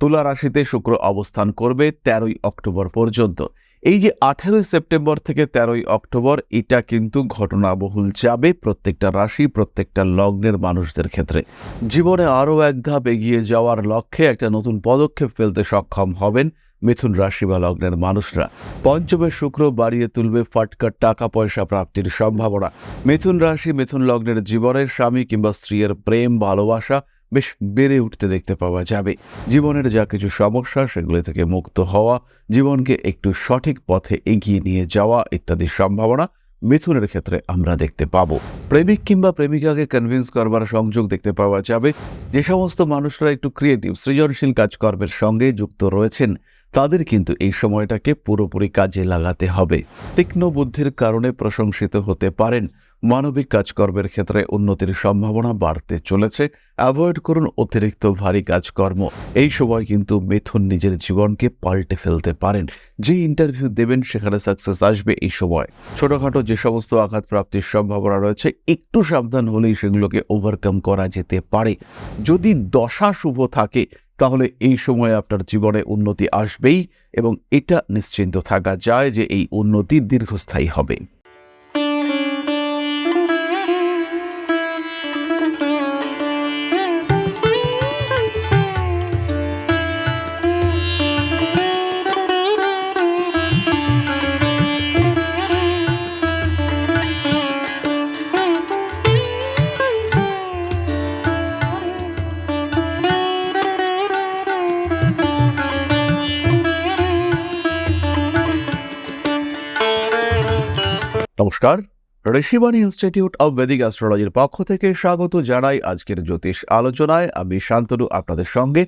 তুলা রাশিতে শুক্র অবস্থান করবে তেরোই অক্টোবর পর্যন্ত। এই যে আঠেরোই সেপ্টেম্বর থেকে তেরোই অক্টোবর, এটা কিন্তু ঘটনাবহুল যাবে প্রত্যেকটা রাশি, প্রত্যেকটা লগ্নের মানুষদের ক্ষেত্রে। জীবনে আরও এক ধাপ এগিয়ে যাওয়ার লক্ষ্যে একটা নতুন পদক্ষেপ ফেলতে সক্ষম হবেন মিথুন রাশি বা লগ্নের মানুষরা। পঞ্চমে শুক্র বাড়িয়ে তুলবে ফাটকার টাকা পয়সা প্রাপ্তির সম্ভাবনা। মিথুন রাশি মিথুন লগ্নের জীবনের স্বামী কিংবা স্ত্রীর প্রেম, ভালোবাসা বেশ বেড়ে উঠতে দেখতে পাওয়া যাবে। জীবনের যা কিছু সমস্যা, সেগুলি থেকে মুক্ত হওয়া, জীবনকে একটু সঠিক পথে এগিয়ে নিয়ে যাওয়া ইত্যাদি সম্ভাবনা মিথুনের ক্ষেত্রে আমরা দেখতে পাবো। প্রেমিক কিংবা প্রেমিকাকে কনভিন্স করবার সংযোগ দেখতে পাওয়া যাবে। যে সমস্ত মানুষরা একটু ক্রিয়েটিভ সৃজনশীল কাজকর্মের সঙ্গে যুক্ত রয়েছেন, তাদের কিন্তু এই সময়টাকে পুরোপুরি কাজে লাগাতে হবে। তীক্ষ্ণ বুদ্ধির কারণে প্রশংসিত হতে পারেন। মানবিক কাজকর্মের ক্ষেত্রে উন্নতির সম্ভাবনা বাড়তে চলেছে। অ্যাভয়েড করুন অতিরিক্ত ভারী কাজকর্ম। এই সময় কিন্তু মিথুন নিজের জীবনকে পাল্টে ফেলতে পারেন। যে ইন্টারভিউ দেবেন, সেখানে সাকসেস আসবে এই সময়। ছোটখাটো যে সমস্ত আঘাত প্রাপ্তির সম্ভাবনা রয়েছে, একটু সাবধান হলেই সেগুলোকে ওভারকাম করা যেতে পারে। যদি দশা শুভ থাকে, তাহলে এই সময়ে আপনার জীবনে উন্নতি আসবেই এবং এটা নিশ্চিন্ত থাকা যায় যে এই উন্নতি দীর্ঘস্থায়ী হবে। নমস্কার। ঋষিবাণী ইনস্টিটিউট অব বেদিক অ্যাস্ট্রোলজির পক্ষ থেকে স্বাগত জানাই আজকের জ্যোতিষ আলোচনায়। আমি শান্তনু, আপনাদের সঙ্গে।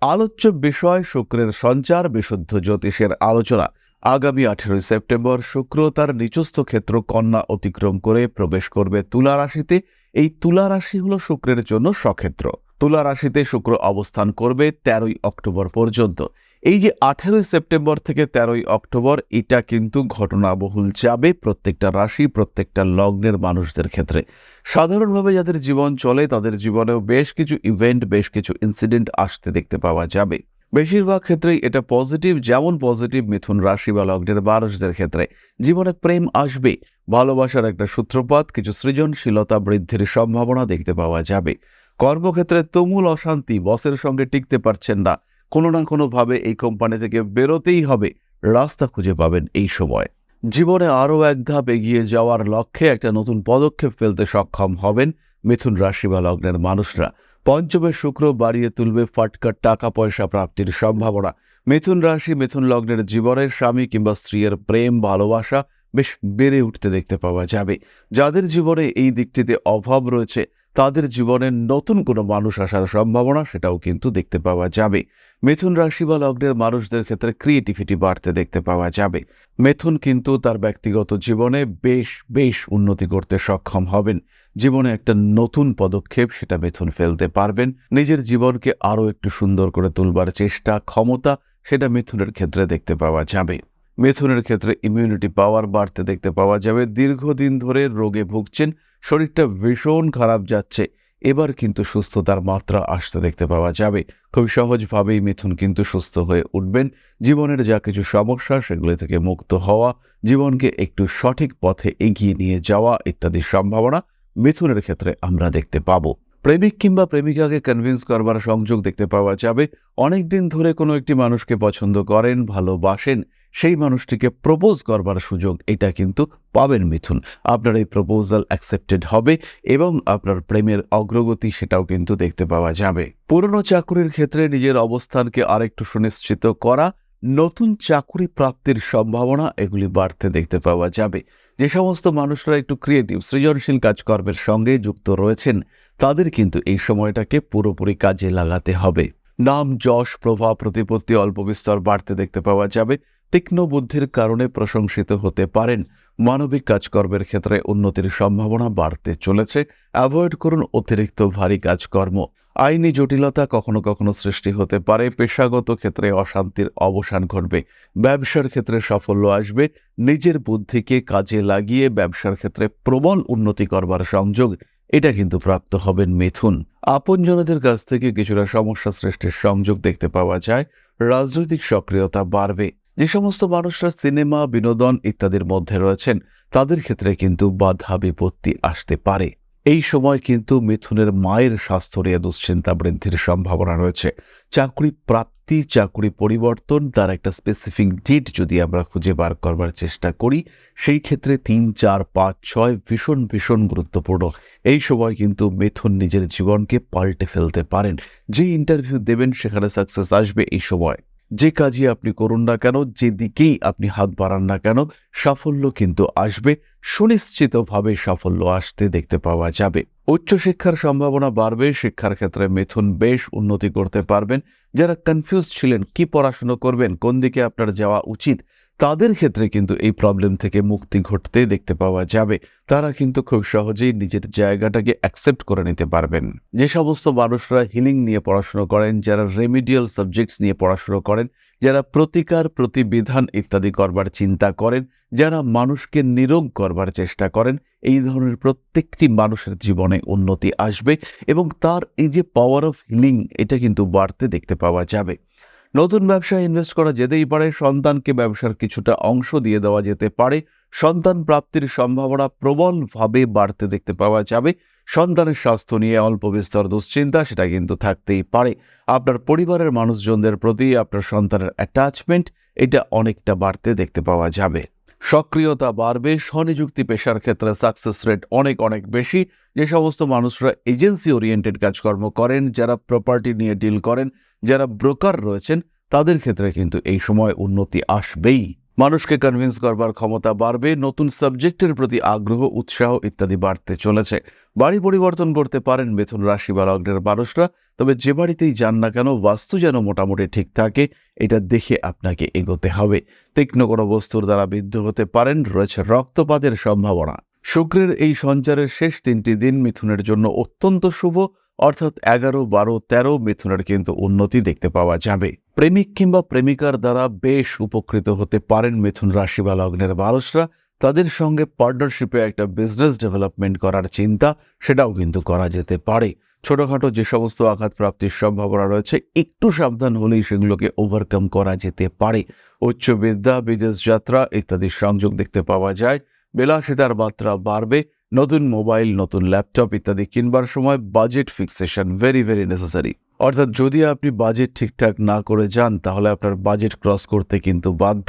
আলোচ্য বিষয় শুক্রের সঞ্চার, বিশুদ্ধ জ্যোতিষের আলোচনা। আগামী আঠেরোই সেপ্টেম্বর শুক্র তার নিচস্থ ক্ষেত্র কন্যা অতিক্রম করে প্রবেশ করবে তুলা রাশিতে। এই তুলা রাশি হল শুক্রের জন্য সক্ষেত্র। তুলা রাশিতে শুক্র অবস্থান করবে তেরোই অক্টোবর পর্যন্ত। এই যে আঠেরোই সেপ্টেম্বর থেকে তেরোই অক্টোবর, এটা কিন্তু ঘটনাবহুল যাবে প্রত্যেকটা রাশি, প্রত্যেকটা লগ্নের মানুষদের ক্ষেত্রে। সাধারণভাবে যাদের জীবন চলে, তাদের জীবনেও বেশ কিছু ইভেন্ট বেশ কিছু ইনসিডেন্ট আসতে দেখতে পাওয়া যাবে। বেশিরভাগ ক্ষেত্রেই এটা পজিটিভ যেমন পজিটিভ মিথুন রাশি বা লগ্নের মানুষদের ক্ষেত্রে। জীবনে প্রেম আসবে, ভালোবাসার একটা সূত্রপাত, কিছু সৃজনশীলতা বৃদ্ধির সম্ভাবনা দেখতে পাওয়া যাবে। কর্মক্ষেত্রে তুমুল অশান্তি বসের সঙ্গে টিকতে পারছেন না কোনো না কোনোভাবে এই কোম্পানি থেকে বেরোতেই হবে। রাস্তা খুঁজে পাবেন এই সময়। জীবনে আরও এক ধাপ এগিয়ে যাওয়ার লক্ষ্যে একটা নতুন পদক্ষেপ ফেলতে সক্ষম হবেন মিথুন রাশি বা লগ্নের মানুষরা। পঞ্চমে শুক্র বাড়িয়ে তুলবে ফাটকার টাকা পয়সা প্রাপ্তির সম্ভাবনা। মিথুন রাশি মিথুন লগ্নের জীবনের স্বামী কিংবা স্ত্রীর প্রেম, ভালোবাসা বেশ বেড়ে উঠতে দেখতে পাওয়া যাবে। যাদের জীবনে এই দিকটিতে অভাব রয়েছে তাদের জীবনে নতুন কোনো মানুষ আসার সম্ভাবনা সেটাও কিন্তু দেখতে পাওয়া যাবে। মিথুন রাশি বা লগ্নের মানুষদের ক্ষেত্রে ক্রিয়েটিভিটি বাড়তে দেখতে পাওয়া যাবে। মিথুন কিন্তু তার ব্যক্তিগত জীবনে বেশ বেশ উন্নতি করতে সক্ষম হবেন। জীবনে একটা নতুন পদক্ষেপ সেটা মিথুন ফেলতে পারবেন। নিজের জীবনকে আরও একটু সুন্দর করে তুলবার চেষ্টা, ক্ষমতা সেটা মিথুনের ক্ষেত্রে দেখতে পাওয়া যাবে। মিথুনের ক্ষেত্রে ইমিউনিটি পাওয়ার বাড়তে দেখতে পাওয়া যাবে। দীর্ঘদিন ধরে রোগে ভুগছেন। শরীরটা ভীষণ খারাপ যাচ্ছে। এবার কিন্তু সুস্থতার মাত্রা আসতে দেখতে পাওয়া যাবে। খুব সহজভাবেই মিথুন কিন্তু সুস্থ হয়ে উঠবেন। জীবনের যা কিছু সমস্যা, সেগুলি থেকে মুক্ত হওয়া, জীবনকে একটু সঠিক পথে এগিয়ে নিয়ে যাওয়া ইত্যাদি সম্ভাবনা মিথুনের ক্ষেত্রে আমরা দেখতে পাবো। প্রেমিক কিংবা প্রেমিকাকে কনভিন্স করবার সংযোগ দেখতে পাওয়া যাবে। অনেক দিন ধরে কোনো একটি মানুষকে পছন্দ করেন, ভালোবাসেন সেই মানুষটিকে প্রপোজ করবার সুযোগ এটা কিন্তু পাবেন মিথুন। আপনার এই প্রপোজাল অ্যাকসেপ্টেড হবে এবং আপনার প্রেমের অগ্রগতি সেটাও কিন্তু দেখতে পাওয়া যাবে। পুরনো চাকুরির ক্ষেত্রে নিজের অবস্থানকে আরেকটু সুনিশ্চিত করা, নতুন চাকুরি প্রাপ্তির সম্ভাবনা এগুলি বাড়তে দেখতে পাওয়া যাবে। যে সমস্ত মানুষরা একটু ক্রিয়েটিভ সৃজনশীল কাজকর্মের সঙ্গে যুক্ত রয়েছেন, তাদের কিন্তু এই সময়টাকে পুরোপুরি কাজে লাগাতে হবে। নাম, যশ, প্রভাব, প্রতিপত্তি অল্প বিস্তর বাড়তে দেখতে পাওয়া যাবে। তীক্ষ্ণ বুদ্ধির কারণে প্রশংসিত হতে পারেন। মানবিক কাজকর্মের ক্ষেত্রে উন্নতির সম্ভাবনা বাড়তে চলেছে। অ্যাভয়েড করুন অতিরিক্ত ভারী কাজকর্ম। আইনি জটিলতা কখনো কখনো সৃষ্টি হতে পারে। পেশাগত ক্ষেত্রে অশান্তির অবসান ঘটবে। ব্যবসার ক্ষেত্রে সাফল্য আসবে। নিজের বুদ্ধিকে কাজে লাগিয়ে ব্যবসার ক্ষেত্রে প্রবল উন্নতি করবার সংযোগ, এটা কিন্তু প্রাপ্ত হবেন মিথুন। আপনজনদের কাছ থেকে কিছুটা সমস্যা সৃষ্টির সংযোগ দেখতে পাওয়া যায়। রাজনৈতিক সক্রিয়তা বাড়বে। যে সমস্ত মানুষরা সিনেমা, বিনোদন ইত্যাদির মধ্যে রয়েছেন, তাদের ক্ষেত্রে কিন্তু বাধা বিপত্তি আসতে পারে। এই সময় কিন্তু মিথুনের মায়ের স্বাস্থ্য নিয়ে দুশ্চিন্তা বৃদ্ধির সম্ভাবনা রয়েছে। চাকরি প্রাপ্তি, চাকরি পরিবর্তন তার একটা স্পেসিফিক ডেট যদি আমরা খুঁজে বার করবার চেষ্টা করি, সেই ক্ষেত্রে তিন, চার, পাঁচ, ছয় ভীষণ ভীষণ গুরুত্বপূর্ণ। এই সময় কিন্তু মিথুন নিজের জীবনকে পাল্টে ফেলতে পারেন। যে ইন্টারভিউ দেবেন, সেখানে সাকসেস আসবে এই সময়। যে কাজই আপনি করুন না কেন, যেদিকেই আপনি হাত বাড়ান না কেন, সাফল্য কিন্তু আসবে, সুনিশ্চিতভাবে সাফল্য আসতে দেখতে পাওয়া যাবে। উচ্চশিক্ষার সম্ভাবনা বাড়বে, শিক্ষার ক্ষেত্রে মিথুন বেশ উন্নতি করতে পারবেন। যারা কনফিউজ ছিলেন, কি পড়াশুনো করবেন, কোন দিকে আপনার যাওয়া উচিত তাদের ক্ষেত্রে কিন্তু এই প্রবলেম থেকে মুক্তি ঘটতে দেখতে পাওয়া যাবে। তারা কিন্তু খুব সহজেই নিজের জায়গাটাকে অ্যাকসেপ্ট করে নিতে পারবেন। যে সমস্ত মানুষরা হিলিং নিয়ে পড়াশুনো করেন, যারা রেমিডিয়াল সাবজেক্টস নিয়ে পড়াশুনো করেন, যারা প্রতিকার, প্রতিবিধান ইত্যাদি করবার চিন্তা করেন, যারা মানুষকে নিরোগ করবার চেষ্টা করেন, এই ধরনের প্রত্যেকটি মানুষের জীবনে উন্নতি আসবে এবং তার এই যে পাওয়ার অফ হিলিং এটা কিন্তু বাড়তে দেখতে পাওয়া যাবে। নতুন ব্যবসায় ইনভেস্ট করা যেতেই পারে, সন্তানকে ব্যবসার কিছুটা অংশ দিয়ে দেওয়া যেতে পারে, সন্তান প্রাপ্তির সম্ভাবনা প্রবলভাবে বাড়তে দেখতে পাওয়া যাবে, সন্তানের স্বাস্থ্য নিয়ে অল্প বিস্তর দুশ্চিন্তা সেটা কিন্তু থাকতেই পারে। আপনার পরিবারের মানুষজনদের প্রতি আপনার সন্তানের অ্যাটাচমেন্ট এটা অনেকটা বাড়তে দেখতে পাওয়া যাবে। সক্রিয়তা বাড়বে, স্বনিযুক্তি পেশার ক্ষেত্রে সাকসেস রেট অনেক অনেক বেশি। যে সমস্ত মানুষরা এজেন্সি ওরিয়েন্টেড কাজকর্ম করেন, যারা প্রপার্টি নিয়ে ডিল করেন, যারা ব্রোকার রয়েছেন, তাদের ক্ষেত্রে কিন্তু এই সময় উন্নতি আসবেই। মানুষকে কনভিন্স করবার ক্ষমতা বাড়বে, নতুন সাবজেক্টের প্রতি আগ্রহ, উৎসাহ ইত্যাদি বাড়তে চলেছে। বাড়ি পরিবর্তন করতে পারেন মিথুন রাশি বা লগ্নের মানুষরা, তবে যে বাড়িতেই যান না কেন, বাস্তু যেন মোটামুটি ঠিক থাকে, এটা দেখে আপনাকে এগোতে হবে। তীক্ষ্ণ কোনো বস্তুর দ্বারা বিদ্ধ হতে পারেন, রয়েছে রক্তপাতের সম্ভাবনা। শুক্রের এই সঞ্চারের শেষ তিনটি দিন মিথুনের জন্য অত্যন্ত শুভ অর্থাৎ এগারো, বারো, তেরো মিথুনের কিন্তু উন্নতি দেখতে পাওয়া যাবে। প্রেমিক কিংবা প্রেমিকার দ্বারা বেশ উপকৃত হতে পারেন মিথুন রাশি বা লগ্নের মানুষরা। তাদের সঙ্গে পার্টনারশিপে একটা বিজনেস ডেভেলপমেন্ট করার চিন্তা, সেটাও কিন্তু করা যেতে পারে। ছোটখাটো যে সমস্ত আঘাত প্রাপ্তির সম্ভাবনা রয়েছে, একটু সাবধান হলেই সেগুলোকে ওভারকাম করা যেতে পারে। উচ্চ বিদ্যা বিদেশ যাত্রা ইত্যাদির সংযোগ দেখতে পাওয়া যায়। বিলাসিতার মাত্রা বাড়বে। নতুন মোবাইল, নতুন ল্যাপটপ ইত্যাদি কিনবার সময় budget fixation very very necessary অর্থাৎ যদি আপনি বাজেট ঠিকঠাক না করে যান, তাহলে আপনার বাজেট ক্রস করতে কিন্তু বাধ্য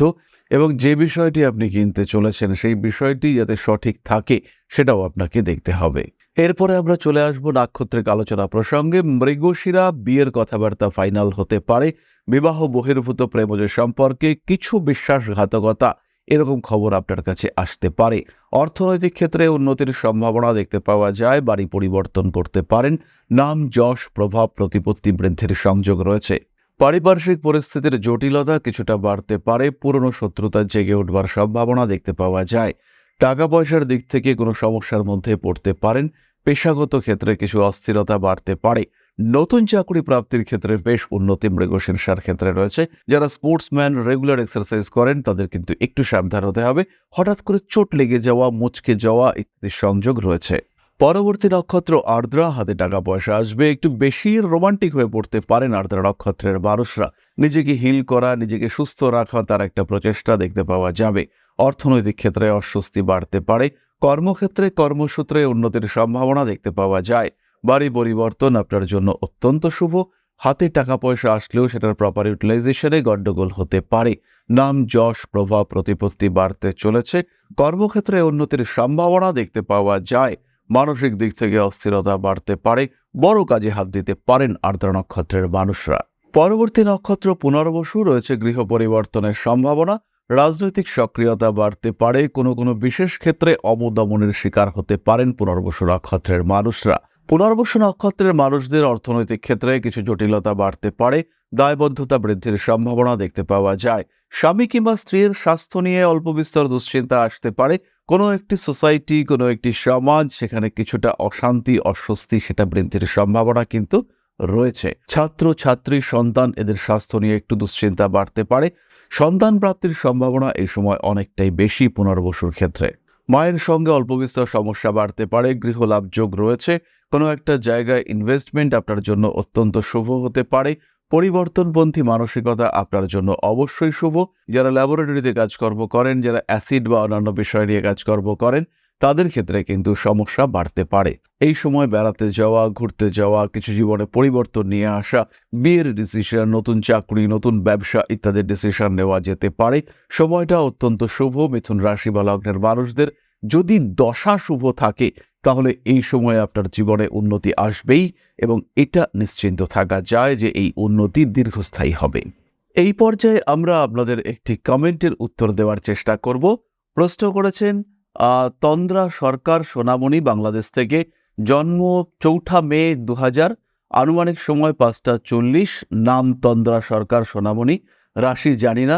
এবং যে বিষয়টি আপনি কিনতে চলেছেন, সেই বিষয়টি যাতে সঠিক থাকে, সেটাও আপনাকে দেখতে হবে। এরপরে আমরা চলে আসব নাক্ষত্রিক আলোচনা প্রসঙ্গে। মৃগশিরা বিয়ের কথাবার্তা ফাইনাল হতে পারে। বিবাহ বহির্ভূত প্রেমজ সম্পর্কে কিছু বিশ্বাসঘাতকতা এরকম খবর আপনার কাছে আসতে পারে। অর্থনৈতিক ক্ষেত্রে উন্নতির সম্ভাবনা দেখতে পাওয়া যায়, বাড়ি পরিবর্তন করতে পারেন, নাম, যশ, প্রভাব, প্রতিপত্তি বৃদ্ধির সংযোগ রয়েছে। পারিপার্শ্বিক পরিস্থিতির জটিলতা কিছুটা বাড়তে পারে, পুরনো শত্রুতা জেগে উঠবার সম্ভাবনা দেখতে পাওয়া যায়। টাকা পয়সার দিক থেকে কোনো সমস্যার মধ্যে পড়তে পারেন, পেশাগত ক্ষেত্রে কিছু অস্থিরতা বাড়তে পারে। নতুন চাকরি প্রাপ্তির ক্ষেত্রে বেশ উন্নতি মৃগশীর্ষার ক্ষেত্রে রয়েছে। যারা স্পোর্টসম্যান রেগুলার এক্সারসাইজ করেন, তাদের কিন্তু একটু সাবধান হতে হবে। হঠাৎ করে চোট লেগে যাওয়া, মুচকে যাওয়া ইত্যাদির সংযোগ রয়েছে। পরবর্তী নক্ষত্র আর্দ্রা, হাতে টাকা পয়সা আসবে। একটু বেশি রোমান্টিক হয়ে পড়তে পারেন আর্দ্রা নক্ষত্রের মানুষরা। নিজেকে হিল করা, নিজেকে সুস্থ রাখা তার একটা প্রচেষ্টা দেখতে পাওয়া যাবে। অর্থনৈতিক ক্ষেত্রে অস্বস্তি বাড়তে পারে। কর্মক্ষেত্রে কর্মসূত্রে উন্নতির সম্ভাবনা দেখতে পাওয়া যায়। বাড়ি পরিবর্তন আপনার জন্য অত্যন্ত শুভ। হাতে টাকা পয়সা আসলেও সেটার প্রপার ইউটিলাইজেশনে গণ্ডগোল হতে পারে। নাম, যশ, প্রভাব, প্রতিপত্তি বাড়তে চলেছে। কর্মক্ষেত্রে উন্নতির সম্ভাবনা দেখতে পাওয়া যায়। মানসিক দিক থেকে অস্থিরতা বাড়তে পারে। বড় কাজে হাত দিতে পারেন আর্দ্র নক্ষত্রের মানুষরা। পরবর্তী নক্ষত্র পুনর্বসু রয়েছে গৃহ পরিবর্তনের সম্ভাবনা। রাজনৈতিক সক্রিয়তা বাড়তে পারে। কোনো কোনো বিশেষ ক্ষেত্রে অবদমনের শিকার হতে পারেন পুনর্বসু নক্ষত্রের মানুষরা। পুনর্বসু নক্ষত্রের মানুষদের অর্থনৈতিক ক্ষেত্রে কিছু জটিলতা বাড়তে পারে, দায়বদ্ধতা বৃদ্ধির সম্ভাবনা দেখতে পাওয়া যায়। স্বামী কিংবা স্ত্রীর স্বাস্থ্য নিয়ে অল্প বিস্তর দুশ্চিন্তা আসতে পারে। কোনো একটি সোসাইটি, কোনো একটি সমাজ, সেখানে কিছুটা অশান্তি, অস্বস্তি, সেটা বৃদ্ধির সম্ভাবনা কিন্তু রয়েছে। ছাত্র, ছাত্রী, সন্তান, এদের স্বাস্থ্য নিয়ে একটু দুশ্চিন্তা বাড়তে পারে। সন্তান প্রাপ্তির সম্ভাবনা এই সময় অনেকটাই বেশি পুনর্বসুর ক্ষেত্রে। মায়ের সঙ্গে অল্প বিস্তর সমস্যা বাড়তে পারে গৃহলাভ যোগ রয়েছে। কোনো একটা জায়গায় ইনভেস্টমেন্ট আপনার জন্য অত্যন্ত শুভ হতে পারে, পরিবর্তনপন্থী মানসিকতা আপনার জন্য অবশ্যই শুভ। যারা ল্যাবরেটরিতে কাজকর্ম করেন, যারা অ্যাসিড বা অন্যান্য বিষয় নিয়ে কাজকর্ম করেন, তাদের ক্ষেত্রে কিন্তু সমস্যা বাড়তে পারে। এই সময় বেড়াতে যাওয়া, ঘুরতে যাওয়া, কিছু জীবনে পরিবর্তন নিয়ে আসা, বিয়ের ডিসিশন নতুন চাকরি, নতুন ব্যবসা ইত্যাদি ডিসিশন নেওয়া যেতে পারে। সময়টা অত্যন্ত শুভ। মিথুন রাশি বা লগ্নের মানুষদের যদি দশা শুভ থাকে তাহলে এই সময়ে আপনার জীবনে উন্নতি আসবেই এবং এটা নিশ্চিন্ত থাকা যায় যে এই উন্নতি দীর্ঘস্থায়ী হবে। এই পর্যায়ে আমরা আপনাদের একটি কমেন্টের উত্তর দেওয়ার চেষ্টা করব। প্রশ্ন করেছেন তন্দ্রা সরকার সোনামণি বাংলাদেশ থেকে জন্ম চৌঠা মে দু হাজার আনুমানিক সময় পাঁচটা চল্লিশ, নাম তন্দ্রা সরকার সোনামণি, রাশি জানি না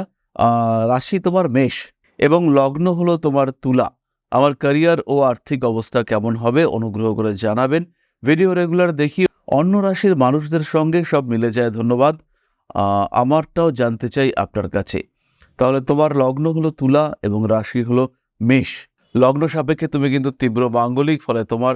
রাশি তোমার মেষ এবং লগ্ন হলো তোমার তুলা। আমার ক্যারিয়ার ও আর্থিক অবস্থা কেমন হবে অনুগ্রহ করে জানাবেন। ভিডিও রেগুলার দেখি, অন্য রাশির মানুষদের সঙ্গে সব মিলে যায়, ধন্যবাদ। আমারটাও জানতে চাই আপনার কাছে। তাহলে তোমার লগ্ন হলো তুলা এবং রাশি হলো মেষ। লগ্ন সাপেক্ষে তুমি কিন্তু তীব্র মাঙ্গলিক, ফলে তোমার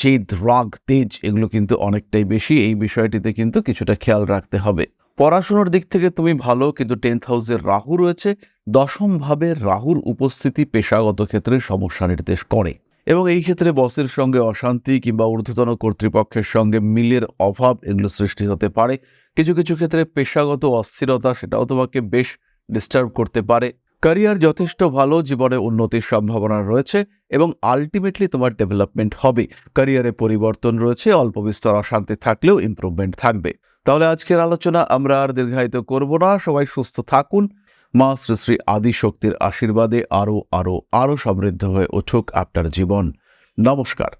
জেদ, রাগ, তেজ এগুলো কিন্তু অনেকটাই বেশি। এই বিষয়টিতে কিন্তু কিছুটা খেয়াল রাখতে হবে। পড়াশোনার দিক থেকে তুমি ভালো, কিন্তু টেন্থ হাউসের রাহু রয়েছে। দশম ভাবে রাহুর উপস্থিতি পেশাগত ক্ষেত্রে সমস্যা নির্দেশ করে। এবং এই ক্ষেত্রে বসের সঙ্গে অশান্তি কিংবা ঊর্ধ্বতন কর্তৃপক্ষের সঙ্গে মিলের অভাব এগুলো সৃষ্টি হতে পারে। কিছু কিছু ক্ষেত্রে পেশাগত অস্থিরতা সেটাও তোমাকে বেশ ডিস্টার্ব করতে পারে। ক্যারিয়ার যথেষ্ট ভালো, জীবনে উন্নতির সম্ভাবনা রয়েছে এবং আলটিমেটলি তোমার ডেভেলপমেন্ট হবে। ক্যারিয়ারে পরিবর্তন রয়েছে, অল্প বিস্তর অশান্তি থাকলেও ইমপ্রুভমেন্ট থাকবে। তাহলে আজকের আলোচনা আমরা আর দীর্ঘায়িত করব না। সবাই সুস্থ থাকুন। মা শ্রী শ্রী আদিশক্তির আশীর্বাদে আরও আরও আরও সমৃদ্ধ হয়ে উঠুক আপনার জীবন। নমস্কার।